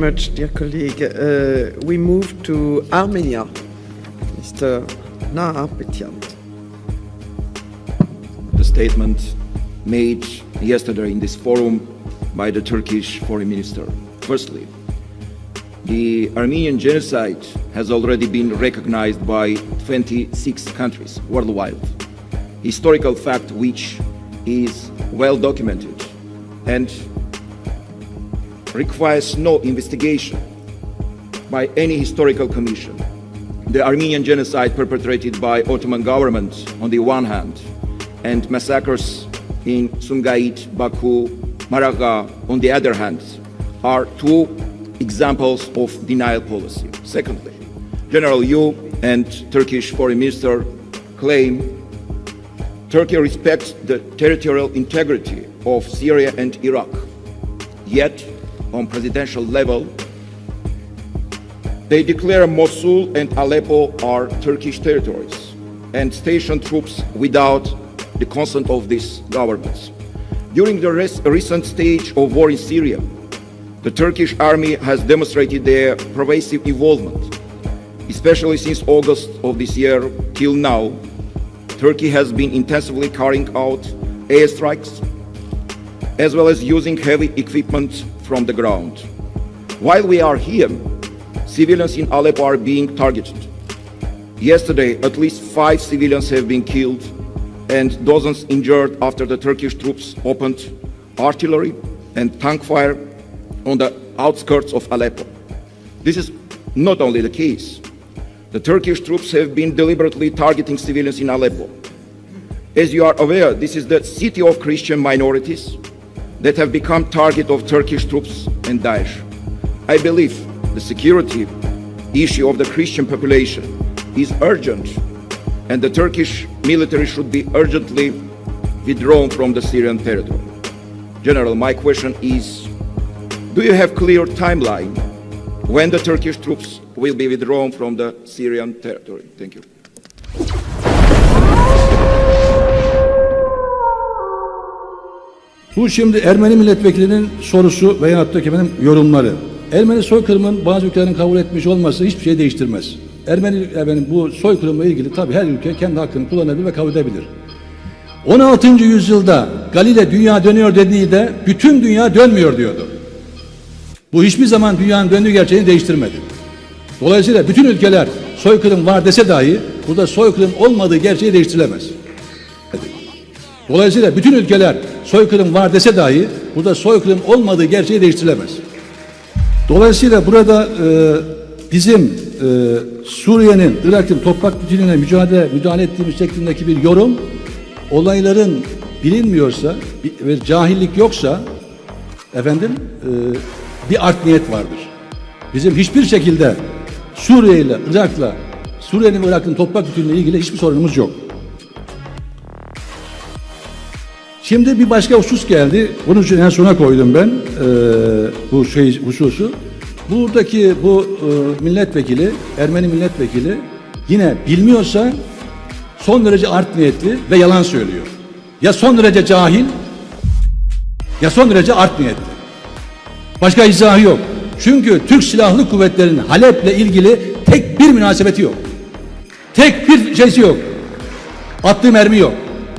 much, dear colleague. Uh, we move to Armenia. Mr. Naha Petian. the statement made yesterday in this forum by the Turkish foreign minister. Firstly, the Armenian genocide has already been recognized by 26 countries worldwide. Historical fact which is well documented and requires no investigation by any historical commission. The Armenian genocide perpetrated by Ottoman government on the one hand and massacres in Sumgait, Baku, Maraga on the other hand are two examples of denial policy. Secondly, General Yu and Turkish foreign minister claim Turkey respects the territorial integrity of Syria and Iraq. Yet, on presidential level, they declare Mosul and Aleppo are Turkish territories and station troops without the consent of these governments. During the res- recent stage of war in Syria, the Turkish army has demonstrated their pervasive involvement, especially since August of this year till now. Turkey has been intensively carrying out airstrikes as well as using heavy equipment from the ground. While we are here, civilians in Aleppo are being targeted. Yesterday, at least five civilians have been killed and dozens injured after the Turkish troops opened artillery and tank fire on the outskirts of Aleppo. This is not only the case. The Turkish troops have been deliberately targeting civilians in Aleppo. As you are aware, this is the city of Christian minorities that have become target of Turkish troops and Daesh. I believe the security issue of the Christian population is urgent and the Turkish military should be urgently withdrawn from the Syrian territory. General, my question is, do you have clear timeline when the Turkish troops will be withdrawn from the Syrian territory? Thank you. Bu şimdi Ermeni milletvekilinin sorusu veyahut da benim yorumları. Ermeni soykırımın bazı ülkelerin kabul etmiş olması hiçbir şey değiştirmez. Ermeni efendim, bu soykırımla ilgili tabii her ülke kendi hakkını kullanabilir ve kabul edebilir. 16. yüzyılda Galile dünya dönüyor dediği de bütün dünya dönmüyor diyordu. Bu hiçbir zaman dünyanın döndüğü gerçeğini değiştirmedi. Dolayısıyla bütün ülkeler soykırım var dese dahi burada soykırım olmadığı gerçeği değiştirilemez. Dolayısıyla bütün ülkeler soykırım var dese dahi burada soykırım olmadığı gerçeği değiştirilemez. Dolayısıyla burada e, bizim e, Suriye'nin, Irak'ın toprak bütünlüğüne mücadele, müdahale ettiğimiz şeklindeki bir yorum olayların bilinmiyorsa ve cahillik yoksa efendim e, bir art niyet vardır. Bizim hiçbir şekilde Suriye ile Irak'la Suriye'nin ve Irak'ın toprak bütünlüğüyle ilgili hiçbir sorunumuz yok. Şimdi bir başka husus geldi. Bunun için en sona koydum ben eee, bu şey hususu. Buradaki bu eee, milletvekili, Ermeni milletvekili yine bilmiyorsa son derece art niyetli ve yalan söylüyor. Ya son derece cahil ya son derece art niyetli. Başka izahı yok. Çünkü Türk Silahlı Kuvvetleri'nin Halep'le ilgili tek bir münasebeti yok. Tek bir şeysi yok. Attığı mermi yok.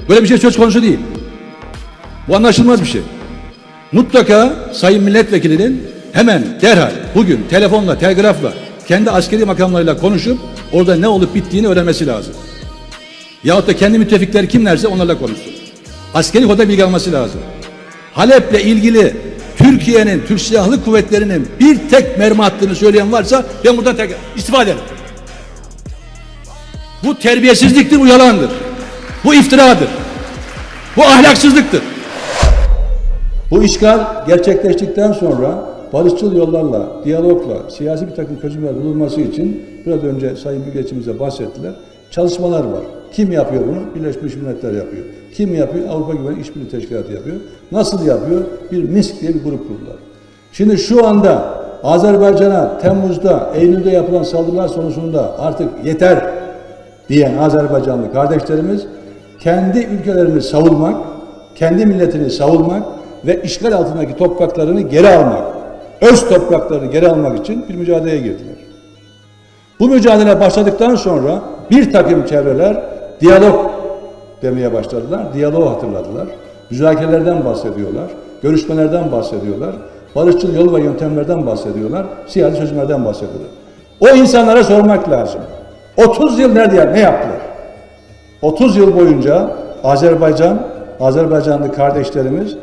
Böyle bir şey söz konusu değil. Bu anlaşılmaz bir şey. Mutlaka Sayın Milletvekilinin hemen derhal bugün telefonla, telgrafla kendi askeri makamlarıyla konuşup orada ne olup bittiğini öğrenmesi lazım. Yahut da kendi müttefikleri kimlerse onlarla konuşsun. Askeri konuda bilgi alması lazım. Halep'le ilgili Türkiye'nin, Türk Silahlı Kuvvetleri'nin bir tek mermi attığını söyleyen varsa ben buradan tek istifa ederim. Bu terbiyesizliktir, bu yalandır. Bu iftiradır. Bu ahlaksızlıktır. Bu işgal gerçekleştikten sonra barışçıl yollarla, diyalogla, siyasi bir takım çözümler bulunması için biraz önce Sayın Büyükelçimize bahsettiler. Çalışmalar var. Kim yapıyor bunu? Birleşmiş Milletler yapıyor. Kim yapıyor? Avrupa Güvenlik İşbirliği Teşkilatı yapıyor. Nasıl yapıyor? Bir MISK diye bir grup kurdular. Şimdi şu anda Azerbaycan'a Temmuz'da, Eylül'de yapılan saldırılar sonucunda artık yeter diyen Azerbaycanlı kardeşlerimiz kendi ülkelerini savunmak, kendi milletini savunmak ve işgal altındaki topraklarını geri almak öz topraklarını geri almak için bir mücadeleye girdiler. Bu mücadele başladıktan sonra bir takım çevreler diyalog demeye başladılar. Diyaloğu hatırladılar. Müzakerelerden bahsediyorlar. Görüşmelerden bahsediyorlar. Barışçıl yol ve yöntemlerden bahsediyorlar. Siyasi çözümlerden bahsediyorlar. O insanlara sormak lazım. 30 yıl nerede ne yaptılar? 30 yıl boyunca Azerbaycan, Azerbaycanlı kardeşlerimiz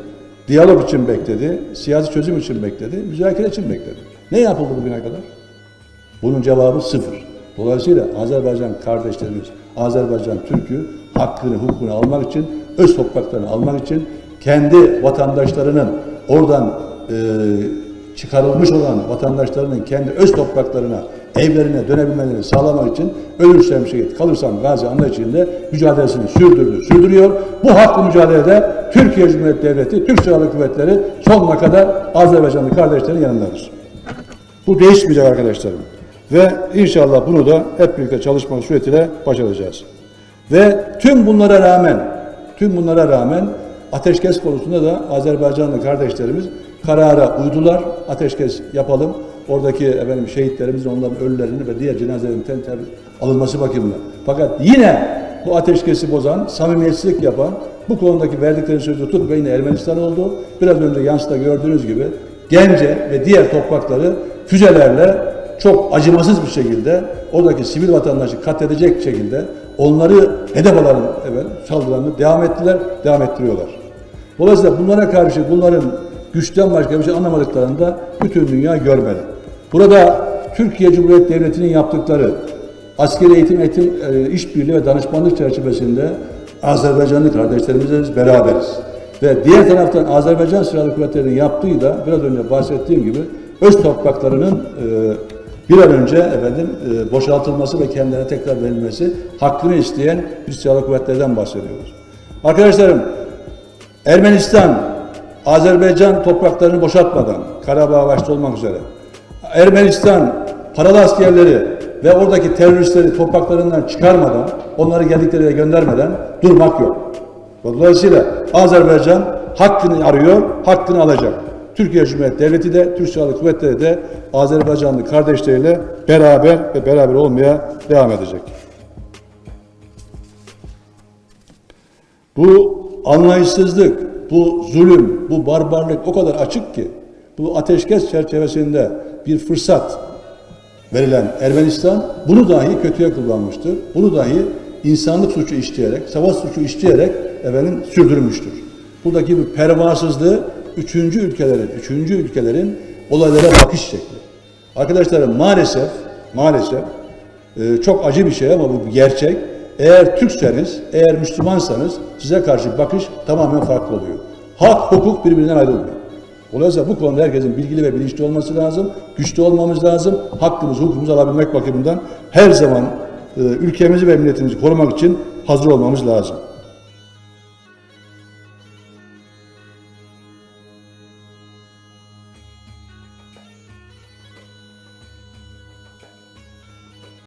diyalog için bekledi, siyasi çözüm için bekledi, müzakere için bekledi. Ne yapıldı bugüne kadar? Bunun cevabı sıfır. Dolayısıyla Azerbaycan kardeşlerimiz, Azerbaycan Türk'ü hakkını, hukukunu almak için, öz topraklarını almak için kendi vatandaşlarının oradan e, çıkarılmış olan vatandaşlarının kendi öz topraklarına, evlerine dönebilmelerini sağlamak için ölürsem şehit, kalırsam gazi anlayışıyla mücadelesini sürdürdü, sürdürüyor. Bu haklı mücadelede Türkiye Cumhuriyeti Devleti, Türk Silahlı Kuvvetleri sonuna kadar Azerbaycanlı kardeşlerin yanındadır. Bu değişmeyecek arkadaşlarım. Ve inşallah bunu da hep birlikte çalışmak suretiyle başaracağız. Ve tüm bunlara rağmen, tüm bunlara rağmen ateşkes konusunda da Azerbaycanlı kardeşlerimiz karara uydular. Ateşkes yapalım. Oradaki efendim şehitlerimizin onların ölülerini ve diğer cenazelerin ten ter alınması bakımından. Fakat yine bu ateşkesi bozan, samimiyetsizlik yapan, bu konudaki verdikleri sözü tut ve yine Ermenistan oldu. Biraz önce Yansı'da gördüğünüz gibi Gence ve diğer toprakları füzelerle çok acımasız bir şekilde oradaki sivil vatandaşı katledecek şekilde onları hedef alan evet, saldırılarını devam ettiler, devam ettiriyorlar. Dolayısıyla bunlara karşı bunların güçten başka bir şey anlamadıklarını da bütün dünya görmeli. Burada Türkiye Cumhuriyeti Devleti'nin yaptıkları askeri eğitim, eğitim e, işbirliği ve danışmanlık çerçevesinde Azerbaycanlı kardeşlerimizle beraberiz. Ve diğer taraftan Azerbaycan Silahlı Kuvvetleri'nin yaptığı da biraz önce bahsettiğim gibi öz topraklarının e, bir an önce efendim e, boşaltılması ve kendilerine tekrar verilmesi hakkını isteyen bir silahlı kuvvetlerden bahsediyoruz. Arkadaşlarım Ermenistan Azerbaycan topraklarını boşaltmadan Karabağ başta olmak üzere Ermenistan paralı askerleri ve oradaki teröristleri topraklarından çıkarmadan, onları geldikleri yere göndermeden durmak yok. Dolayısıyla Azerbaycan hakkını arıyor, hakkını alacak. Türkiye Cumhuriyeti Devleti de, Türk Silahlı Kuvvetleri de Azerbaycanlı kardeşleriyle beraber ve beraber olmaya devam edecek. Bu anlayışsızlık, bu zulüm, bu barbarlık o kadar açık ki bu ateşkes çerçevesinde bir fırsat verilen Ermenistan bunu dahi kötüye kullanmıştır. Bunu dahi insanlık suçu işleyerek, savaş suçu işleyerek efendim sürdürmüştür. Buradaki bu pervasızlığı üçüncü ülkelerin, üçüncü ülkelerin olaylara bakış şekli. Arkadaşlarım maalesef, maalesef e, çok acı bir şey ama bu gerçek. Eğer Türkseniz, eğer Müslümansanız size karşı bakış tamamen farklı oluyor. Hak, hukuk birbirinden ayrılmıyor. Dolayısıyla bu konuda herkesin bilgili ve bilinçli olması lazım. Güçlü olmamız lazım. Hakkımızı, hukukumuzu alabilmek bakımından her zaman e, ülkemizi ve milletimizi korumak için hazır olmamız lazım.